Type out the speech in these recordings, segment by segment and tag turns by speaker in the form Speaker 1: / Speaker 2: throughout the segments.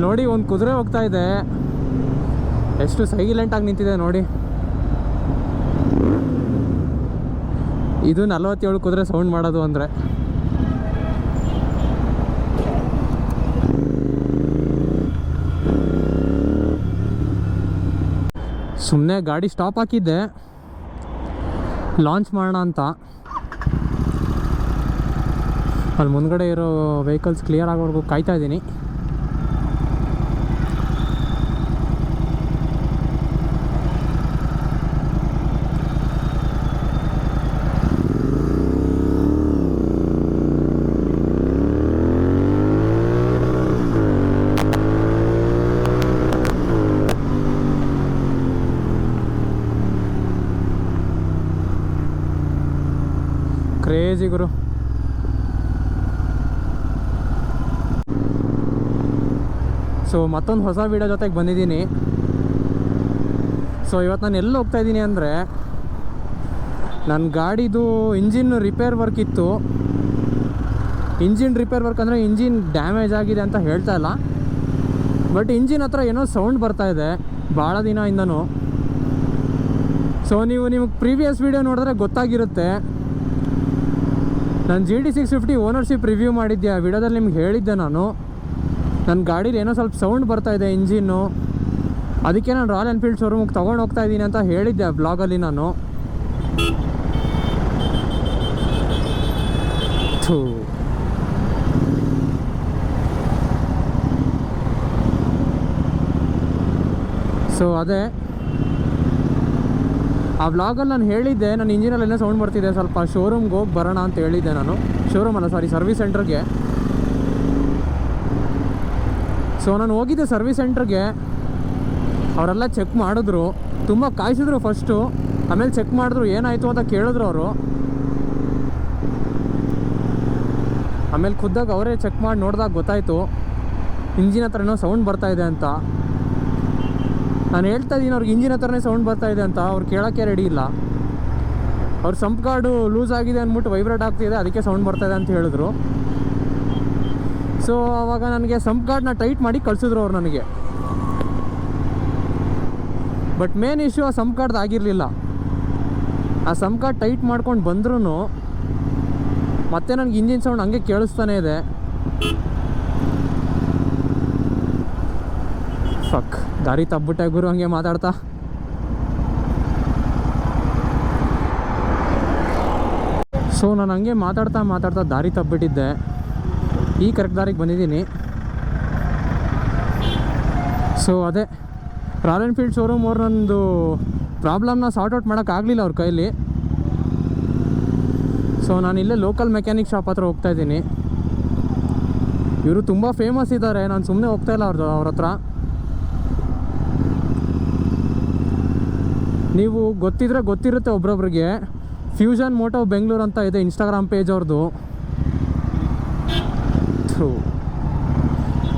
Speaker 1: ಅಲ್ಲಿ ನೋಡಿ ಒಂದು ಕುದುರೆ ಹೋಗ್ತಾ ಇದೆ. ಎಷ್ಟು ಸೈಲೆಂಟಾಗಿ ನಿಂತಿದೆ ನೋಡಿ. ಇದು ನಲವತ್ತೇಳು ಕುದುರೆ ಸೌಂಡ್ ಮಾಡೋದು ಅಂದರೆ. ಸುಮ್ಮನೆ ಗಾಡಿ ಸ್ಟಾಪ್ ಹಾಕಿದ್ದೆ. ಲಾಂಚ್ ಮಾಡೋಣ ಅಂತ. ಅಲ್ಲಿ ಮುಂದ್ಗಡೆ ಇರೋ ವೆಹಿಕಲ್ಸ್ ಕ್ಲಿಯರ್ ಆಗೋವರೆಗೂ ಕಾಯ್ತಾ ಇದ್ದೀನಿ. ಕ್ರೇಜಿ ಗುರು. ಸೊ ಮತ್ತೊಂದು ಹೊಸ ವೀಡಿಯೋ ಜೊತೆಗೆ ಬಂದಿದ್ದೀನಿ. ಸೊ ಇವತ್ತು ನಾನು ಎಲ್ಲಿ ಹೋಗ್ತಾ ಇದ್ದೀನಿ ಅಂದರೆ ನನ್ನ ಗಾಡಿದು ಇಂಜಿನ್ ರಿಪೇರ್ ವರ್ಕ್ ಇತ್ತು. ಇಂಜಿನ್ ರಿಪೇರ್ ವರ್ಕ್ ಅಂದರೆ ಇಂಜಿನ್ ಡ್ಯಾಮೇಜ್ ಆಗಿದೆ ಅಂತ ಹೇಳ್ತಾ ಇಲ್ಲ. ಬಟ್ ಇಂಜಿನ್ ಹತ್ರ ಏನೋ ಸೌಂಡ್ ಬರ್ತಾ ಇದೆ, ಭಾಳ ದಿನದಿಂದನೂ ಸೊ ನೀವು ನಿಮಗೆ ಪ್ರೀವಿಯಸ್ ವೀಡಿಯೋ ನೋಡಿದ್ರೆ ಗೊತ್ತಾಗಿರುತ್ತೆ. ನಾನು G D six fifty ownership review ಮಾಡಿದ್ದೆ ಆ ವಿಡಿಯೋದಲ್ಲಿ ನಿಮ್ಗೆ ಹೇಳಿದ್ದೆ ನಾನು. ನನ್ನ ಗಾಡೀಲಿ ಏನೋ ಸ್ವಲ್ಪ ಸೌಂಡ್ ಬರ್ತಾ ಇದೆ, ಇಂಜಿನ್ನು. ಅದಕ್ಕೆ ನಾನು ರಾಯಲ್ ಎನ್ಫೀಲ್ಡ್ ಶೋರೂಮ್ಗೆ ತೊಗೊಂಡು ಹೋಗ್ತಾ ಇದ್ದೀನಿ ಅಂತ ಹೇಳಿದ್ದೆ ಆ ಬ್ಲಾಗಲ್ಲಿ ನಾನು. ಸೊ ಅದೇ. ಆ ವ್ಲಾಗಲ್ಲಿ ನಾನು ಹೇಳಿದ್ದೆ, ನನ್ನ ಇಂಜಿನಲ್ಲಿ ಏನೋ ಸೌಂಡ್ ಬರ್ತಿದೆ, ಸ್ವಲ್ಪ ಶೋರೂಮ್ಗೆ ಹೋಗಿ ಬರೋಣ ಅಂತ ಹೇಳಿದ್ದೆ ನಾನು. ಶೋರೂಮ್ ಅಲ್ಲ ಸಾರಿ ಸರ್ವಿಸ್ ಸೆಂಟ್ರಿಗೆ ಸೊ ನಾನು ಹೋಗಿದ್ದೆ ಸರ್ವಿಸ್ ಸೆಂಟ್ರಿಗೆ ಅವರೆಲ್ಲ ಚೆಕ್ ಮಾಡಿದ್ರು. ತುಂಬ ಕಾಯಿಸಿದ್ರು ಫಸ್ಟು ಆಮೇಲೆ ಚೆಕ್ ಮಾಡಿದ್ರು, ಏನಾಯಿತು ಅಂತ ಕೇಳಿದ್ರು ಅವರು. ಆಮೇಲೆ ಖುದ್ದಾಗ ಅವರೇ ಚೆಕ್ ಮಾಡಿ ನೋಡಿದಾಗ ಗೊತ್ತಾಯಿತು ಇಂಜಿನ್ ಹತ್ರ ಏನೋ ಸೌಂಡ್ ಬರ್ತಾಯಿದೆ ಅಂತ. ನಾನು ಹೇಳ್ತಾ ಇದ್ದೀನಿ, ಅವ್ರಿಗೆ ಇಂಜಿನ್ ಹತ್ರನೇ ಸೌಂಡ್ ಬರ್ತಾ ಇದೆ ಅಂತ, ಅವ್ರು ಕೇಳೋಕ್ಕೆ ರೆಡಿ ಇಲ್ಲ. ಅವ್ರ ಸಂಪ್ ಕಾರ್ಡು ಲೂಸ್ ಆಗಿದೆ ಅಂದ್ಬಿಟ್ಟು ವೈಬ್ರೇಟ್ ಆಗ್ತಿದೆ ಅದಕ್ಕೆ ಸೌಂಡ್ ಬರ್ತಾ ಇದೆ ಅಂತ ಹೇಳಿದ್ರು. ಸೊ ಅವಾಗ ನನಗೆ ಸಂಪ್ ಕಾರ್ಡ್ನ ಟೈಟ್ ಮಾಡಿ ಕಳಿಸಿದ್ರು ಅವ್ರು ನನಗೆ. ಬಟ್ ಮೇನ್ ಇಶ್ಯೂ ಆ ಸಂಪ್ ಕಾರ್ಡ್ದು ಆಗಿರಲಿಲ್ಲ. ಆ ಸಂಪ್ ಕಾರ್ಡ್ ಟೈಟ್ ಮಾಡ್ಕೊಂಡು ಬಂದ್ರೂ ಮತ್ತೆ ನನಗೆ ಇಂಜಿನ್ ಸೌಂಡ್ ಹಂಗೆ ಕೇಳಿಸ್ತಾನೆ ಇದೆ. ಫಕ್ ದಾರಿ ತಬ್ಬಿಟ್ಟೆ ಗುರು ಹಂಗೆ ಮಾತಾಡ್ತಾ? ಸೊ ನಾನು ಹಂಗೆ ಮಾತಾಡ್ತಾ ಮಾತಾಡ್ತಾ ದಾರಿ ತಬ್ಬಿಟ್ಟಿದ್ದೆ. ಈ ಕರೆಕ್ಟ್ ದಾರಿಗೆ ಬಂದಿದ್ದೀನಿ. ಸೊ ಅದೇ. ರಾಯಲ್ ಎನ್ಫೀಲ್ಡ್ ಶೋರೂಮ್ ಅವ್ರು ನಂದು ಪ್ರಾಬ್ಲಮ್ನ ಸಾರ್ಟ್ ಔಟ್ ಮಾಡೋಕ್ಕಾಗಲಿಲ್ಲ ಅವ್ರ ಕೈಲಿ. ಸೊ ನಾನು ಇಲ್ಲೇ ಲೋಕಲ್ ಮೆಕ್ಯಾನಿಕ್ ಶಾಪ್ ಹತ್ರ ಹೋಗ್ತಾ ಇದ್ದೀನಿ. ಇವರು ತುಂಬ ಫೇಮಸ್ ಇದ್ದಾರೆ ನಾನು ಸುಮ್ಮನೆ ಹೋಗ್ತಾ ಇಲ್ಲ ಅವ್ರದ್ದು ಅವ್ರ ಹತ್ರ. ನೀವು ಗೊತ್ತಿದ್ರೆ ಗೊತ್ತಿರುತ್ತೆ ಒಬ್ರೊಬ್ರಿಗೆ. ಫ್ಯೂಷನ್ ಮೋಟೋ ಬೆಂಗಳೂರು ಅಂತ ಇದೆ ಇನ್ಸ್ಟಾಗ್ರಾಮ್ ಪೇಜ್ ಅವ್ರದ್ದು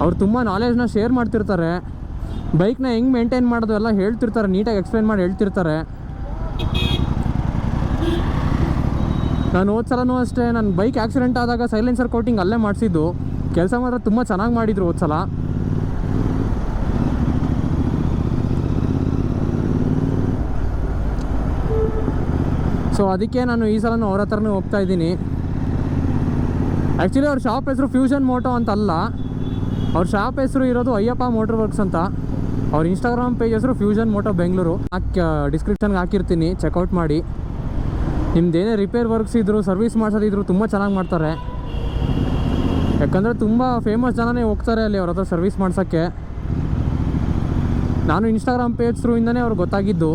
Speaker 1: ಅವ್ರು ತುಂಬ ನಾಲೆಜ್ನ ಶೇರ್ ಮಾಡ್ತಿರ್ತಾರೆ. ಬೈಕ್ನ ಹೆಂಗೆ ಮೇಂಟೈನ್ ಮಾಡೋದು ಎಲ್ಲ ಹೇಳ್ತಿರ್ತಾರೆ, ನೀಟಾಗಿ ಎಕ್ಸ್ಪ್ಲೈನ್ ಮಾಡಿ ಹೇಳ್ತಿರ್ತಾರೆ. ನಾನು ಹೋದ ಸಲನೂ ಅಷ್ಟೇ ನನ್ನ ಬೈಕ್ ಆಕ್ಸಿಡೆಂಟ್ ಆದಾಗ ಸೈಲೆನ್ಸರ್ ಕೋಟಿಂಗ್ ಅಲ್ಲೇ ಮಾಡಿಸಿದ್ದು. ಕೆಲಸ ಮಾತ್ರ ತುಂಬ ಚೆನ್ನಾಗಿ ಮಾಡಿದ್ರು ಹೋದ ಸೊ ಅದಕ್ಕೆ ನಾನು ಈ ಸಲನೂ ಅವ್ರ ಹತ್ರನೇ ಹೋಗ್ತಾ ಇದ್ದೀನಿ. ಆ್ಯಕ್ಚುಲಿ ಅವ್ರ ಶಾಪ್ ಹೆಸರು ಫ್ಯೂಷನ್ ಮೋಟೋ ಅಂತ ಅಲ್ಲ ಅವ್ರ ಶಾಪ್ ಹೆಸರು ಇರೋದು ಅಯ್ಯಪ್ಪ ಮೋಟರ್ ವರ್ಕ್ಸ್ ಅಂತ. ಅವ್ರ ಇನ್ಸ್ಟಾಗ್ರಾಮ್ ಪೇಜ್ ಹೆಸರು ಫ್ಯೂಷನ್ ಮೋಟೋ ಬೆಂಗಳೂರು ಹಾಕಿ ಡಿಸ್ಕ್ರಿಪ್ಷನ್ಗೆ ಹಾಕಿರ್ತೀನಿ. ಚೆಕ್ಔಟ್ ಮಾಡಿ. ನಿಮ್ದು ರಿಪೇರ್ ವರ್ಕ್ಸ್ ಇದ್ರು ಸರ್ವಿಸ್ ಮಾಡಿಸೋದಿದ್ರು ತುಂಬ ಚೆನ್ನಾಗಿ ಮಾಡ್ತಾರೆ. ಯಾಕಂದರೆ ತುಂಬ ಫೇಮಸ್ ಜನನೇ ಹೋಗ್ತಾರೆ ಅಲ್ಲಿ ಅವ್ರ ಹತ್ರ ಸರ್ವಿಸ್ ಮಾಡ್ಸೋಕ್ಕೆ. ನಾನು ಇನ್ಸ್ಟಾಗ್ರಾಮ್ ಪೇಜ್ ಇಂದನೇ ಅವ್ರಿಗೆ ಗೊತ್ತಾಗಿದ್ದು.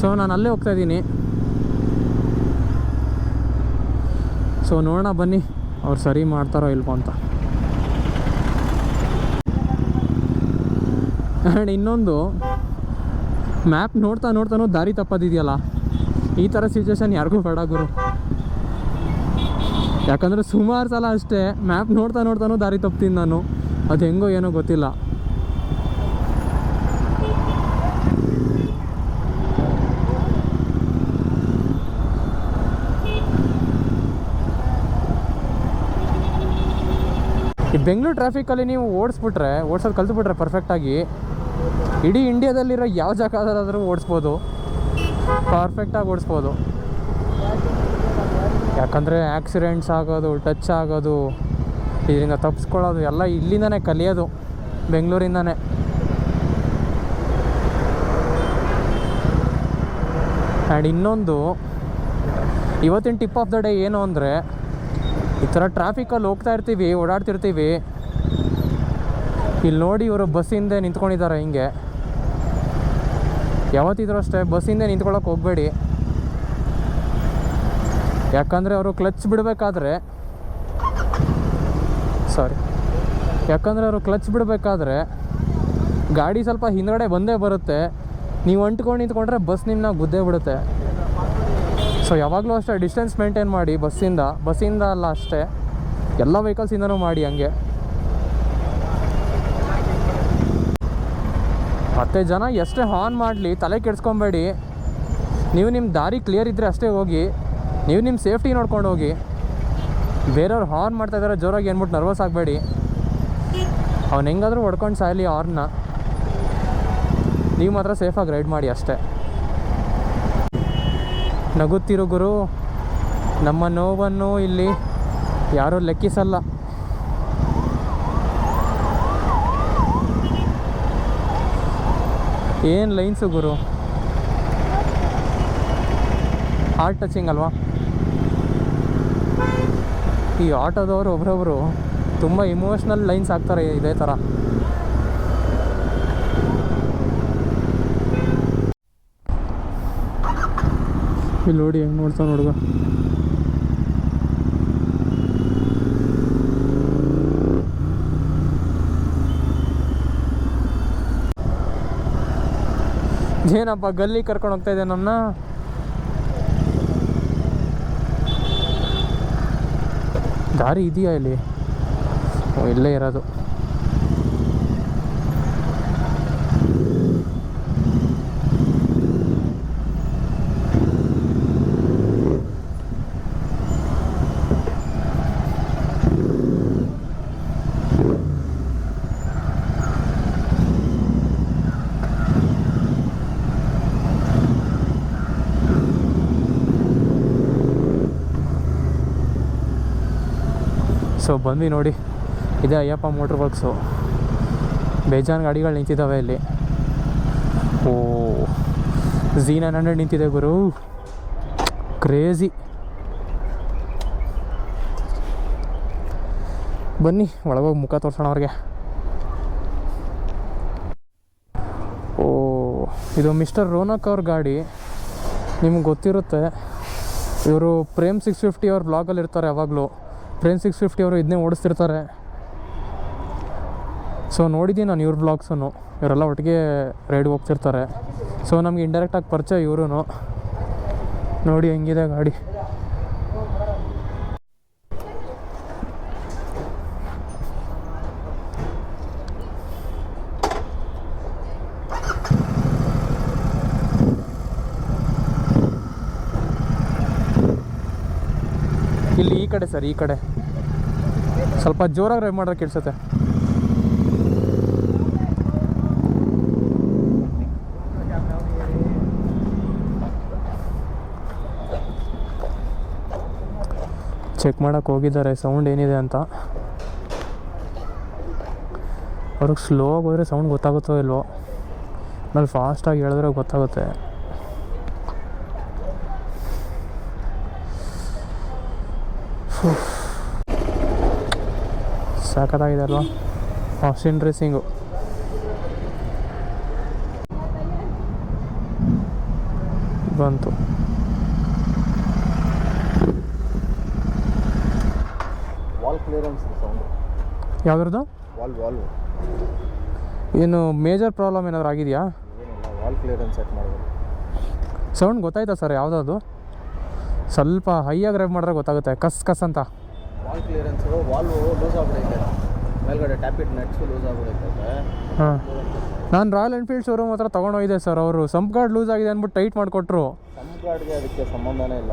Speaker 1: ಸೊ ನಾನು ಅಲ್ಲೇ ಹೋಗ್ತಾ ಸೊ ನೋಡೋಣ, ಬನ್ನಿ. ಅವ್ರು ಸರಿ ಮಾಡ್ತಾರೋ ಇಲ್ವೋ ಅಂತ. ಆ್ಯಂಡ್ ಇನ್ನೊಂದು. ಮ್ಯಾಪ್ ನೋಡ್ತಾ ನೋಡ್ತಾನೂ ದಾರಿ ತಪ್ಪದಿದೆಯಲ್ಲ. ಈ ಥರ ಸಿಚುವೇಶನ್ ಯಾರಿಗೂ ಬೇಡ ಗುರು. ಯಾಕಂದರೆ ಸುಮಾರು ಸಲ ಅಷ್ಟೇ, ಮ್ಯಾಪ್ ನೋಡ್ತಾ ನೋಡ್ತಾನೂ ದಾರಿ ತಪ್ತೀನಿ ನಾನು. ಅದು ಹೆಂಗೋ ಏನೋ ಗೊತ್ತಿಲ್ಲ. ಬೆಂಗಳೂರು ಟ್ರಾಫಿಕಲ್ಲಿ ನೀವು ಓಡಿಸ್ಬಿಟ್ರೆ, ಓಡಿಸೋದು ಕಲ್ತ್ಬಿಟ್ರೆ ಪರ್ಫೆಕ್ಟಾಗಿ ಇಡೀ ಇಂಡಿಯಾದಲ್ಲಿರೋ ಯಾವ ಜಾಗದಲ್ಲಾದರೂ ಓಡಿಸ್ಬೋದು. ಪರ್ಫೆಕ್ಟಾಗಿ ಓಡಿಸ್ಬೋದು. ಯಾಕಂದರೆ ಆ್ಯಕ್ಸಿಡೆಂಟ್ಸ್ ಆಗೋದು ಟಚ್ ಆಗೋದು, ಇದರಿಂದ ತಪ್ಪಿಸ್ಕೊಳ್ಳೋದು ಎಲ್ಲ ಇಲ್ಲಿಂದನೇ ಕಲಿಯೋದು, ಬೆಂಗಳೂರಿಂದನೇ. ಆ್ಯಂಡ್ ಇನ್ನೊಂದು, ಇವತ್ತಿನ ಟಿಪ್ ಆಫ್ ದ ಡೇ ಏನು ಅಂದರೆ ಈ ಥರ ಟ್ರಾಫಿಕಲ್ಲಿ ಹೋಗ್ತಾ ಇರ್ತೀವಿ, ಓಡಾಡ್ತಿರ್ತೀವಿ. ಇಲ್ಲಿ ನೋಡಿ ಇವರು ಹಿಂದೆ ನಿಂತ್ಕೊಂಡಿದ್ದಾರೆ ಹಿಂಗೆ. ಯಾವತ್ತಿದ್ರು ಅಷ್ಟೇ ಬಸ್ ಹಿಂದೆ ನಿಂತ್ಕೊಳ್ಳೋಕೆ ಹೋಗಬೇಡಿ. ಯಾಕಂದರೆ ಅವರು ಕ್ಲಚ್ ಬಿಡಬೇಕಾದ್ರೆ ಸಾರಿ ಯಾಕಂದರೆ ಅವರು ಕ್ಲಚ್ ಬಿಡಬೇಕಾದ್ರೆ, ಗಾಡಿ ಸ್ವಲ್ಪ ಹಿಂದ್ಗಡೆ ಬಂದೇ ಬರುತ್ತೆ. ನೀವು ಅಂಟ್ಕೊಂಡು ನಿಂತ್ಕೊಂಡ್ರೆ ಬಸ್ ನಿಮ್ಮನ್ನ ಗುದ್ದೇ ಬಿಡುತ್ತೆ. ಸೊ ಯಾವಾಗಲೂ ಅಷ್ಟೇ ಡಿಸ್ಟೆನ್ಸ್ ಮೇಂಟೈನ್ ಮಾಡಿ, ಬಸ್ಸಿಂದ ಬಸ್ಸಿಂದ ಅಲ್ಲ ಅಷ್ಟೇ, ಎಲ್ಲ ವೆಹಿಕಲ್ಸಿಂದನೂ ಮಾಡಿ ಹಂಗೆ. ಮತ್ತೆ ಜನ ಎಷ್ಟೇ ಹಾರ್ನ್ ಮಾಡಲಿ, ತಲೆ ಕೆಡ್ಸ್ಕೊಬೇಡಿ. ನೀವು ನಿಮ್ಮ ದಾರಿ ಕ್ಲಿಯರ್ ಇದ್ದರೆ ಅಷ್ಟೇ ಹೋಗಿ, ನೀವು ನಿಮ್ಮ ಸೇಫ್ಟಿ ನೋಡ್ಕೊಂಡು ಹೋಗಿ. ಬೇರೆಯವ್ರು ಹಾರ್ನ್ ಮಾಡ್ತಾ ಇದ್ದಾರೆ ಜೋರಾಗಿ ಅಂದ್ಬಿಟ್ಟು ನರ್ವಸ್ ಆಗಬೇಡಿ. ಅವ್ನು ಹೆಂಗಾದರೂ ಹೊಡ್ಕೊಂಡು ಸಾಯಲಿ ಹಾರ್ನ್ನ ನೀವು ಮಾತ್ರ ಸೇಫಾಗಿ ರೈಡ್ ಮಾಡಿ ಅಷ್ಟೇ. ನಗುತ್ತಿರು ಗುರು, ನಮ್ಮ ನೋವನ್ನು ಇಲ್ಲಿ ಯಾರೂ ಲೆಕ್ಕಿಸಲ್ಲ. ಏನು ಲೈನ್ಸು ಗುರು? ಹಾರ್ಟ್ ಟಚಿಂಗ್ ಅಲ್ವಾ? ಈ ಆಟೋದವರು ಒಬ್ರೊಬ್ರು ತುಂಬ ಇಮೋಷ್ನಲ್ ಲೈನ್ಸ್ ಆಗ್ತಾರೆ ಇದೇ ಥರ ಇಲ್ಲಿ ನೋಡಿ ಹೆಂಗೆ ನೋಡ್ತಾನೆ ಹುಡುಗ ಏನಪ್ಪ, ಗಲ್ಲಿ ಕರ್ಕೊಂಡು ಹೋಗ್ತಾ ಇದೆ ನನ್ನ ದಾರಿ ಇದೆಯಾ ಇಲ್ಲಿ? ಇಲ್ಲೇ ಇರೋದು. ಸೊ ಬಂದು ನೋಡಿ. ಇದೇ ಅಯ್ಯಪ್ಪ ಮೋಟ್ರ್ ವರ್ಕ್ಸು ಬೇಜಾನ್ ಗಾಡಿಗಳು ನಿಂತಿದ್ದಾವೆ ಇಲ್ಲಿ. ಓ ಝೀ ನೈನ್ ಹಂಡ್ರೆಡ್ ನಿಂತಿದೆ ಗುರು. ಕ್ರೇಜಿ ಬನ್ನಿ, ಒಳಗೋಗಿ ಮುಖ ತೋರ್ಸೋಣ ಅವ್ರಿಗೆ. ಓ, ಇದು ಮಿಸ್ಟರ್ ರೋನಕ್ ಅವ್ರ ಗಾಡಿ. ನಿಮ್ಗೆ ಗೊತ್ತಿರುತ್ತೆ, ಇವರು ಪ್ರೇಮ್ ಸಿಕ್ಸ್ ಫಿಫ್ಟಿ ಅವ್ರ ಬ್ಲಾಗಲ್ಲಿ ಇರ್ತಾರೆ ಯಾವಾಗಲೂ. ಪ್ರೇಮ್ ಸಿಕ್ಸ್ ಫಿಫ್ಟಿ ಅವರು ಇದನ್ನೇ ಓಡಿಸ್ತಿರ್ತಾರೆ. ಸೊ ನೋಡಿದ್ದೀನಿ ನಾನು ಇವ್ರ ಬ್ಲಾಗ್ಸನ್ನು ಇವರೆಲ್ಲ ಒಟ್ಟಿಗೆ ರೈಡ್ ಹೋಗ್ತಿರ್ತಾರೆ. ಸೊ ನಮಗೆ ಇಂಡೈರೆಕ್ಟಾಗಿ ಪರಿಚಯ ಇವರು ನೋಡಿ ಹೆಂಗಿದೆ ಗಾಡಿ ಇಲ್ಲಿ ಈ ಕಡೆ ಸರ್, ಈ ಕಡೆ. ಸ್ವಲ್ಪ ಜೋರಾಗಿ ಡ್ರೈವ್ ಮಾಡ್ರೆ ಕೇಳಿಸುತ್ತೆ. ಚೆಕ್ ಮಾಡೋಕೆ ಹೋಗಿದ್ದಾರೆ ಸೌಂಡ್ ಏನಿದೆ ಅಂತ. ಅವ್ರಿಗೆ ಸ್ಲೋ ಆಗಿ ಹೋದರೆ ಸೌಂಡ್ ಗೊತ್ತಾಗುತ್ತೋ ಇಲ್ವೋ? ಆಮೇಲೆ ಫಾಸ್ಟಾಗಿ ಹೇಳಿದ್ರೆ ಗೊತ್ತಾಗುತ್ತೆ. ಸಾಕತ್ತಾಗಿದೆ ಅಲ್ವಾ? ಸಿನ್ ರೇಸಿಂಗು ಬಂತು. ಯಾವ್ದ್ರದ್ದು? ಏನು ಮೇಜರ್ ಪ್ರಾಬ್ಲಮ್ ಏನಾದ್ರು ಆಗಿದೆಯಾ? ಸೌಂಡ್ ಗೊತ್ತಾಯ್ತಾ ಸರ್ ಯಾವುದದು ಸ್ವಲ್ಪ ಹೈಯಾಗಿ ಡ್ರೈವ್ ಮಾಡಿದ್ರೆ ಗೊತ್ತಾಗುತ್ತೆ. ಕಸ್ ಕಸ್ ಅಂತ.
Speaker 2: ವಾಲ್ ಕ್ಲಿಯರೆನ್ಸ್ ವಾಲ್ ಲೂಸ್ ಆಗ್ಬಿಡೈತೆ. ಮೇಲ್ಗಡೆ ಟ್ಯಾಪಿಟ್ ನೆಟ್ಸು ಲೂಸ್ ಆಗ್ಬಿಡೈತೆ
Speaker 1: ಹಾಂ. ನಾನು ರಾಯಲ್ ಎನ್ಫೀಲ್ಡ್ ಶೋರೂಮ್ ಹತ್ರ ತೊಗೊಂಡೋಗಿದ್ದೆ ಸರ್ ಅವರು. ಸಂಪ್ ಗಾರ್ಡ್ ಲೂಸ್ ಆಗಿದೆ ಅಂದ್ಬಿಟ್ಟು ಟೈಟ್ ಮಾಡಿಕೊಟ್ರು.
Speaker 2: ಸಂಪ್ ಗಾರ್ಡ್ಗೆ ಅದಕ್ಕೆ ಸಂಬಂಧನೇ ಇಲ್ಲ.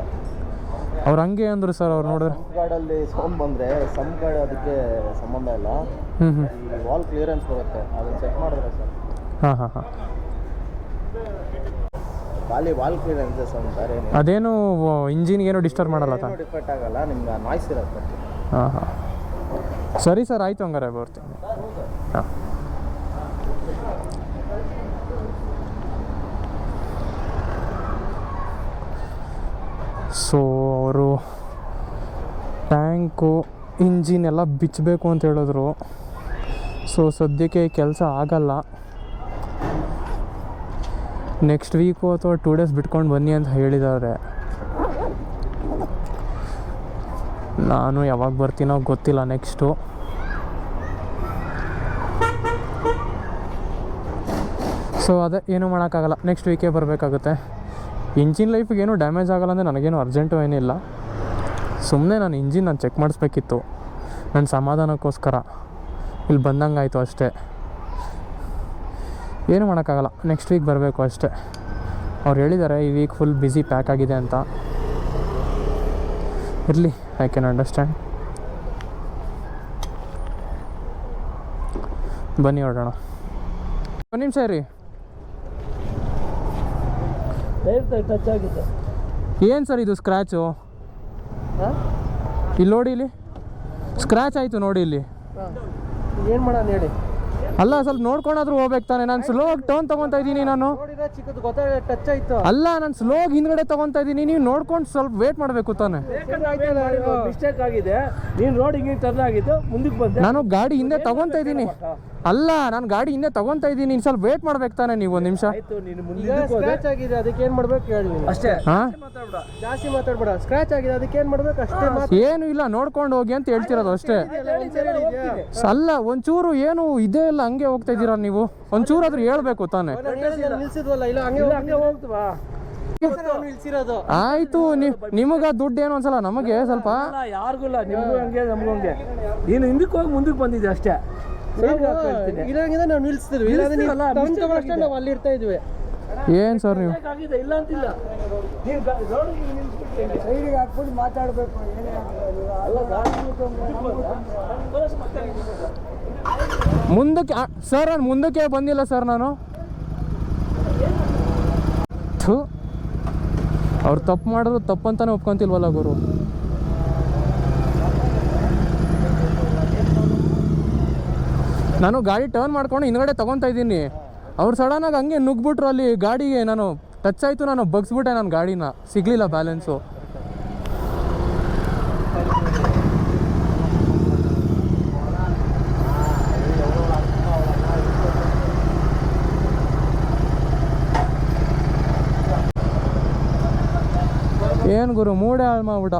Speaker 1: ಅವ್ರು ಹಂಗೆ ಅಂದರು ಸರ್ ಅವ್ರು ನೋಡಿದ್ರೆ.
Speaker 2: ಸಂಪ್ ಗಾರ್ಡಲ್ಲಿ ಸೌಂಡ್ ಬಂದರೆ ಸಂಪ್ ಗಾರ್ಡ್ ಅದಕ್ಕೆ ಸಂಬಂಧ ಇಲ್ಲ.
Speaker 1: ಹ್ಞೂ ಹ್ಞೂ
Speaker 2: ವಾಲ್ ಕ್ಲಿಯರೆನ್ಸ್ ಬರುತ್ತೆ. ಅದನ್ನು ಚೆಕ್ ಮಾಡಿದ್ರೆ ಸರ್.
Speaker 1: ಹಾಂ ಹಾಂ ಹಾಂ.
Speaker 2: ಖಾಲಿ ವಾಲ್ ಸೌಂಡ್ ಬೇರೆ
Speaker 1: ಅದೇನು ಏನು ಡಿಸ್ಟರ್ಬ್ ಮಾಡಲ್ಲ ತಾನೆ
Speaker 2: ಡಿಫೆಕ್ಟ್ ಆಗಲ್ಲ ನಿಮ್ಗೆ ನಾಯ್ಸ್ ಇರುತ್ತೆ.
Speaker 1: ಹಾಂ ಹಾಂ ಸರಿ ಸರ್ ಆಯಿತು ಹಂಗಾರೆ ಬರ್ತೀನಿ. ಹಾಂ. ಸೊ ಅವರು ಟ್ಯಾಂಕು ಇಂಜಿನ್ ಎಲ್ಲ ಬಿಚ್ಚಬೇಕು ಅಂತ ಹೇಳಿದ್ರು. ಸೊ ಸದ್ಯಕ್ಕೆ ಕೆಲಸ ಆಗಲ್ಲ. ನೆಕ್ಸ್ಟ್ ವೀಕು ಅಥವಾ ಟೂ ಡೇಸ್ ಬಿಟ್ಕೊಂಡು ಬನ್ನಿ ಅಂತ ಹೇಳಿದ್ದಾರೆ ನಾನು ಯಾವಾಗ ಬರ್ತೀನೋ ಗೊತ್ತಿಲ್ಲ ನೆಕ್ಸ್ಟು ಸೊ ಅದೇ ಏನೂ ಮಾಡೋಕ್ಕಾಗಲ್ಲ. ನೆಕ್ಸ್ಟ್ ವೀಕೇ ಬರಬೇಕಾಗುತ್ತೆ. ಇಂಜಿನ್ ಲೈಫಿಗೆ ಏನೂ ಡ್ಯಾಮೇಜ್ ಆಗಲ್ಲ ಅಂದರೆ ನನಗೇನು ಅರ್ಜೆಂಟು ಏನಿಲ್ಲ. ಸುಮ್ಮನೆ ನಾನು ಇಂಜಿನ್ ನಾನು ಚೆಕ್ ಮಾಡಿಸ್ಬೇಕಿತ್ತು. ನನ್ನ ಸಮಾಧಾನಕ್ಕೋಸ್ಕರ. ಇಲ್ಲಿ ಬಂದಂಗಾಯಿತು ಅಷ್ಟೇ. ಏನು ಮಾಡೋಕ್ಕಾಗಲ್ಲ. ನೆಕ್ಸ್ಟ್ ವೀಕ್ ಬರಬೇಕು ಅಷ್ಟೇ. ಅವ್ರು ಹೇಳಿದ್ದಾರೆ ಈ ವೀಕ್ ಫುಲ್ ಬ್ಯುಸಿ ಪ್ಯಾಕ್ ಆಗಿದೆ ಅಂತ. ಇರಲಿ ಐ ಕ್ಯಾನ್ ಅಂಡರ್ಸ್ಟ್ಯಾಂಡ್ ಬನ್ನಿ ಹೊರಡೋಣ. ಒಂದು ನಿಮಿಷ ರೀ ಏನು ಸರ್ ಇದು ಸ್ಕ್ರ್ಯಾಚು ಇಲ್ಲಿ ನೋಡಿ ಇಲ್ಲಿ. ಸ್ಕ್ರ್ಯಾಚ್ ಆಯಿತು ನೋಡಿ ಇಲ್ಲಿ.
Speaker 2: ಏನು ಮಾಡೋಣ ಹೇಳಿ?
Speaker 1: ಅಲ್ಲ ಸ್ವಲ್ಪ ನೋಡ್ಕೊಂಡಾದ್ರೂ ಹೋಗ್ಬೇಕು ತಾನೆ. ನಾನು ಸ್ಲೋ ಟರ್ನ್ ತಗೊಂತ ಇದ್ದೀನಿ ನಾನು.
Speaker 2: ಟಚ್ ಆಯ್ತು.
Speaker 1: ಅಲ್ಲ ನಾನು ಸ್ಲೋ ಹಿಂದ್ಗಡೆ ತಗೊಂತ ಇದ್ದೀನಿ. ನೀವು ನೋಡ್ಕೊಂಡು ಸ್ವಲ್ಪ ವೇಟ್ ಮಾಡಬೇಕು ತಾನೆ.
Speaker 2: ಮಿಸ್ಟೇಕ್ ಆಗಿದೆ. ನೀನು ರೋಡ್ ಹಿಂಗೆ ಟರ್ನ್ ಆಗಿದ್ದು ಮುಂದಕ್ಕೆ ಬಂದೆ.
Speaker 1: ನಾನು ಗಾಡಿ ಹಿಂದೆ ತಗೊಂತಾ ಇದ್ದೀನಿ. ಅಲ್ಲ ನಾನು ಗಾಡಿ ಇನ್ನೇ ತಗೊಂತಾ ಇದ್ದೀನಿ ಇನ್ನು ಸ್ವಲ್ಪ ವೇಟ್ ಮಾಡ್ಬೇಕು ತಾನೆ ನೀವು ಒಂದು ನಿಮಿಷ.
Speaker 2: ಆಯ್ತು ನೀನು ಮುಂದೆ ಸ್ಕ್ರಾಚ್ ಆಗಿದೆ ಅದಕ್ಕೆ ಏನು ಮಾಡ್ಬೇಕು ಹೇಳಿ ನೀನು. ಅಷ್ಟೇ.
Speaker 1: ಹಾಂ?
Speaker 2: ಜಾಸ್ತಿ ಮಾತಾಡ್ಬೇಡ. ಸ್ಕ್ರಾಚ್ ಆಗಿದೆ ಅದಕ್ಕೆ ಏನು ಮಾಡ್ಬೇಕು? ಅಷ್ಟೇ ಮಾತು.
Speaker 1: ಏನು ಇಲ್ಲ ನೋಡ್ಕೊಂಡು ಹೋಗಿ ಅಂತ ಹೇಳ್ತಿರೋದು ಅಷ್ಟೇ. ಅಲ್ಲ ಒಂಚೂರು ಏನು ಇದೇ ಇಲ್ಲ ಹಂಗೆ ಹೋಗ್ತಾ ಇದ್ದೀರಾ ನೀವು? ಒಂಚೂರು ಆದ್ರೂ ಹೇಳ್ಬೇಕು ತಾನೆ.
Speaker 2: ನಿಲ್ಸಿದ್ವಲ್ಲ ಇಲ್ಲ ಹಂಗೆ ಹಂಗೆ ಹೋಗ್ತವಾ? ನಿಲ್ಸಿರೋದು.
Speaker 1: ಆಯ್ತು ನಿಮಗ ದುಡ್ಡು ಏನು ಒಂದ್ಸಲ ನಮಗೆ ಸ್ವಲ್ಪ?
Speaker 3: ಯಾರಿಗೂ ಇಲ್ಲ ನಿಮ್ಗೂ ಹಂಗೆ ನಮ್ಗೂ ಹಂಗೆ. ನೀನು ಹಿಂದಕ್ಕೆ ಹೋಗಿ ಮುಂದಕ್ಕೆ ಬಂದಿದ್ದೆ ಅಷ್ಟೇ.
Speaker 2: ನಾವು ಇಲ್ಲಾಂದ್ರೆ ತಗೊಳ್ಳೋಷ್ಟೇ ಅಲ್ಲಿ ಇರ್ತಾ ಇದ್ವಿ.
Speaker 1: ಏನು ಸರ್ ನೀವು?
Speaker 3: ಆಗಿದೆ ಇಲ್ಲ ಅಂತಿಲ್ಲ. ನೀನು ರೋಡಿಗೆ ನಿಲ್ಸ್ಬಿಟ್ಟು ಸೈಡಿಗೆ ಹಾಕ್ಬಿಟ್ಟು ಮಾತಾಡಬೇಕು. ಏನೇ ಅಲ್ಲ
Speaker 1: ಮುಂದಕ್ಕೆ ಸರ್ ನಾನು ಮುಂದಕ್ಕೆ ಬಂದಿಲ್ಲ ಸರ್ ನಾನು. ಥು. ಅವ್ರು ತಪ್ಪು ಮಾಡಿದ್ರು ತಪ್ಪಂತಾನೆ ಒಪ್ಕೊಂತಿಲ್ವಲ್ಲ ಗುರು. ನಾನು ಗಾಡಿ ಟರ್ನ್ ಮಾಡ್ಕೊಂಡು ಹಿಂದ್ಗಡೆ ತಗೊತಾ ಇದ್ದೀನಿ. ಅವ್ರು ಸಡನ್ನಾಗಿ ಹಂಗೆ ನುಗ್ಬಿಟ್ರು ಅಲ್ಲಿ ಗಾಡಿಗೆ. ನಾನು ಟಚ್ ಆಯಿತು, ನಾನು ಬಗ್ಸ್ಬಿಟ್ಟೆ ನನ್ನ ಗಾಡಿನ. ಸಿಗಲಿಲ್ಲ ಬ್ಯಾಲೆನ್ಸು ಏನು ಗುರು, ಮೂಡೆ ಹಾಳು ಮಾಡ್ಬಿಟ್ಟ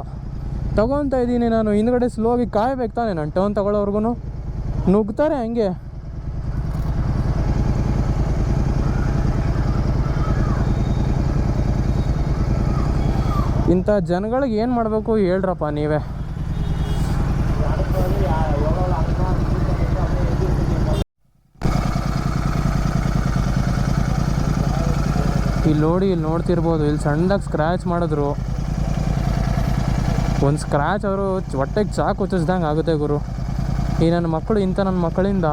Speaker 1: ತಗೊತಾ ಇದ್ದೀನಿ ನಾನು, ಹಿಂದ್ಗಡೆ ಸ್ಲೋಗಿ ಕಾಯ್ಬೇಕು ತಾನೆ ನಾನು ಟರ್ನ್ ತಗೊಳ್ಳೋರ್ಗು ನುಗ್ತಾರೆ ಹಂಗೆ. ಇಂಥ ಜನಗಳಿಗೆ ಏನು ಮಾಡಬೇಕು ಹೇಳ್ರಪ್ಪ ನೀವೇ. ಇಲ್ಲಿ ನೋಡಿ, ಇಲ್ಲಿ ನೋಡ್ತಿರ್ಬೋದು, ಇಲ್ಲಿ ಸಣ್ಣದಾಗಿ ಸ್ಕ್ರ್ಯಾಚ್ ಮಾಡಿದ್ರು. ಒಂದು ಸ್ಕ್ರ್ಯಾಚ್ ಅವರು ಹೊಟ್ಟೆಗೆ ಚಾಕು ಹುಚ್ಚಿಸ್ದಂಗೆ ಆಗುತ್ತೆ ಗುರು. ಈ ನನ್ನ ಮಕ್ಕಳು ಇಂಥ ನನ್ನ ಮಕ್ಕಳಿಂದ.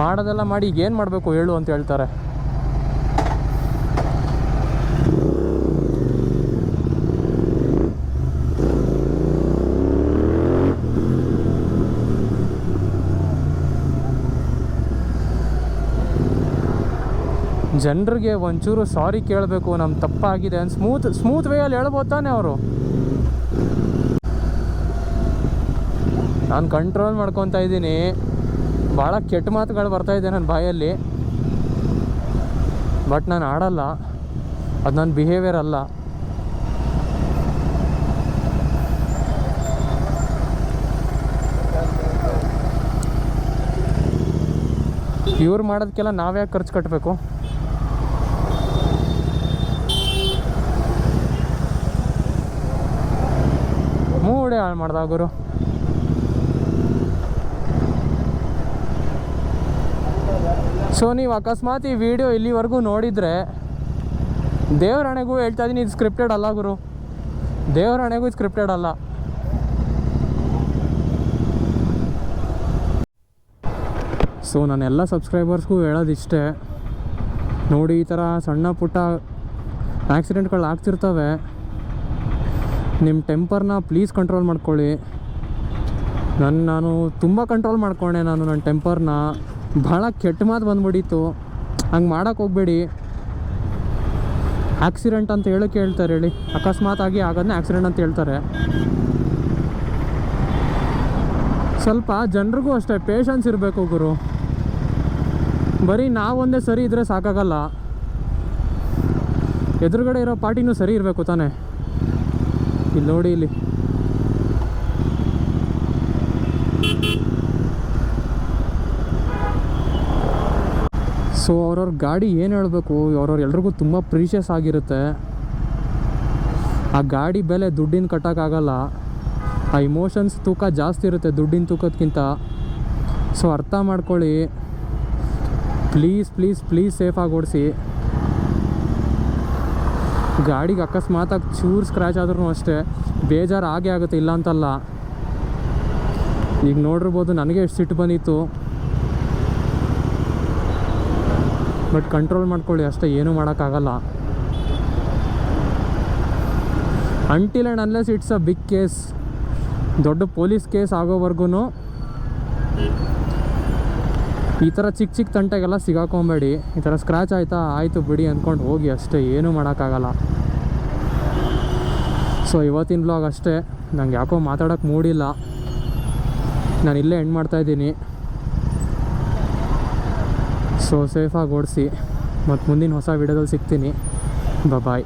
Speaker 1: ಮಾಡೋದೆಲ್ಲ ಮಾಡಿ ಏನು ಮಾಡಬೇಕು ಹೇಳು ಅಂತ ಹೇಳ್ತಾರೆ. ಜನರಿಗೆ ಒಂಚೂರು ಸಾರಿ ಕೇಳಬೇಕು ನಮ್ಮ ತಪ್ಪಾಗಿದೆ ಅಂತ ಸ್ಮೂತ್ ಸ್ಮೂತ್ ವೇಯಲ್ಲಿ ಹೇಳ್ಬೋದು ತಾನೆ ಅವರು. ನಾನು ಕಂಟ್ರೋಲ್ ಮಾಡ್ಕೊತಾ ಇದ್ದೀನಿ. ಭಾಳ ಕೆಟ್ಟ ಮಾತುಗಳು ಬರ್ತಾ ಇದೆ ನನ್ನ ಬಾಯಲ್ಲಿ. ಬಟ್ ನಾನು ಆಡಲ್ಲ. ಅದು ನನ್ನ ಬಿಹೇವಿಯರ್ ಅಲ್ಲ. ಇವ್ರು ಮಾಡೋದಕ್ಕೆಲ್ಲ ನಾವ್ಯಾಕೆ ಖರ್ಚು ಕಟ್ಟಬೇಕು ಮೂಡೆ ಹಾಳು ಮಾಡ್ದ ಗುರು. ಸೊ ನೀವು ಅಕಸ್ಮಾತ್ ಈ ವಿಡಿಯೋ ಇಲ್ಲಿವರೆಗೂ ನೋಡಿದರೆ ದೇವರಣೆಗೂ ಹೇಳ್ತಾ ಇದ್ದೀನಿ ಇದು ಸ್ಕ್ರಿಪ್ಟೆಡ್ ಅಲ್ಲ ಗುರು. ದೇವರಣೆಗೂ ಇದು ಸ್ಕ್ರಿಪ್ಟೆಡ್ ಅಲ್ಲ. ಸೊ ನಾನೆಲ್ಲ ಸಬ್ಸ್ಕ್ರೈಬರ್ಸ್ಗೂ ಹೇಳೋದಿಷ್ಟೇ, ನೋಡಿ ಈ ಥರ ಸಣ್ಣ ಪುಟ್ಟ ಆಕ್ಸಿಡೆಂಟ್ಗಳು ಆಗ್ತಿರ್ತವೆ. ನಿಮ್ಮ ಟೆಂಪರ್ನ ಪ್ಲೀಸ್ ಕಂಟ್ರೋಲ್ ಮಾಡ್ಕೊಳ್ಳಿ. ನನ್ನ ನಾನು ತುಂಬ ಕಂಟ್ರೋಲ್ ಮಾಡ್ಕೊಂಡೆ ನಾನು ನನ್ನ ಟೆಂಪರ್ನ. ಭಾಳ ಕೆಟ್ಟ ಮಾತು ಬಂದ್ಬಿಟ್ಟಿತ್ತು ಹಂಗೆ ಮಾಡೋಕ್ಕೆ ಹೋಗಬೇಡಿ. ಆಕ್ಸಿಡೆಂಟ್ ಅಂತ ಹೇಳೋಕೆ ಹೇಳ್ತಾರೆ ಹೇಳಿ. ಅಕಸ್ಮಾತ್ ಆಗಿ ಆಗೋದನ್ನ ಆಕ್ಸಿಡೆಂಟ್ ಅಂತ ಹೇಳ್ತಾರೆ. ಸ್ವಲ್ಪ ಜನರಿಗೂ ಅಷ್ಟೇ ಪೇಷನ್ಸ್ ಇರಬೇಕು ಗುರು. ಬರೀ ನಾವೊಂದೇ ಸರಿ ಇದ್ದರೆ ಸಾಕಾಗಲ್ಲ. ಎದುರುಗಡೆ ಇರೋ ಪಾರ್ಟಿನೂ ಸರಿ ಇರಬೇಕು ತಾನೇ. ಇಲ್ಲಿ ನೋಡಿ ಇಲ್ಲಿ. ಸೊ ಅವ್ರವ್ರ ಗಾಡಿ ಏನು ಹೇಳಬೇಕು? ಅವ್ರವ್ರ ಎಲ್ರಿಗೂ ತುಂಬ ಪ್ರೀಷಿಯಸ್ ಆಗಿರುತ್ತೆ. ಆ ಗಾಡಿ ಬೆಲೆ ದುಡ್ಡಿನ ಕಟ್ಟೋಕ್ಕಾಗಲ್ಲ ಆ ಇಮೋಷನ್ಸ್ ತೂಕ ಜಾಸ್ತಿ ಇರುತ್ತೆ ದುಡ್ಡಿನ ತೂಕದಕ್ಕಿಂತ ಸೊ ಅರ್ಥ ಮಾಡ್ಕೊಳ್ಳಿ. ಪ್ಲೀಸ್ ಪ್ಲೀಸ್ ಪ್ಲೀಸ್ ಸೇಫಾಗಿ ಓಡಿಸಿ. ಗಾಡಿಗೆ ಅಕಸ್ಮಾತಾಗಿ ಚೂರು ಸ್ಕ್ರ್ಯಾಚ್ ಆದ್ರೂ ಅಷ್ಟೇ ಬೇಜಾರು ಆಗೇ ಆಗುತ್ತೆ ಇಲ್ಲ ಅಂತಲ್ಲ ಈಗ ನೋಡಿರ್ಬೋದು ನನಗೆ ಎಷ್ಟು ಸಿಟ್ಟು ಬಂದಿತ್ತು. ಬಟ್ ಕಂಟ್ರೋಲ್ ಮಾಡ್ಕೊಳ್ಳಿ, ಅಷ್ಟೇ ಏನೂ ಮಾಡೋಕ್ಕಾಗಲ್ಲ. Until and unless it's a big case ದೊಡ್ಡ ಪೊಲೀಸ್ ಕೇಸ್ ಆಗೋವರೆಗೂ ಈ ಥರ ಚಿಕ್ಕ ಚಿಕ್ಕ ತಂಟೆಗೆಲ್ಲ ಸಿಗಾಕೊಂಬೇಡಿ. ಈ ಥರ ಸ್ಕ್ರ್ಯಾಚ್ ಆಯಿತಾ, ಆಯಿತು ಬಿಡಿ ಅಂದ್ಕೊಂಡು ಹೋಗಿ ಅಷ್ಟೇ, ಏನೂ ಮಾಡೋಕ್ಕಾಗಲ್ಲ. ಸೊ ಇವತ್ತಿನ ಬ್ಲಾಗ್ ಅಷ್ಟೇ. ನಂಗೆ ಯಾಕೋ ಮಾತಾಡೋಕ್ಕೆ ಮೂಡಿಲ್ಲ. ನಾನು ಇಲ್ಲೇ ಎಂಡ್ ಮಾಡ್ತಾಯಿದ್ದೀನಿ ಸೊ ಸೇಫಾಗಿ ಓಡಿಸಿ. ಮತ್ತು ಮುಂದಿನ ಹೊಸ ವೀಡಿಯೋದಲ್ಲಿ ಸಿಗ್ತೀನಿ. ಬಾಯ್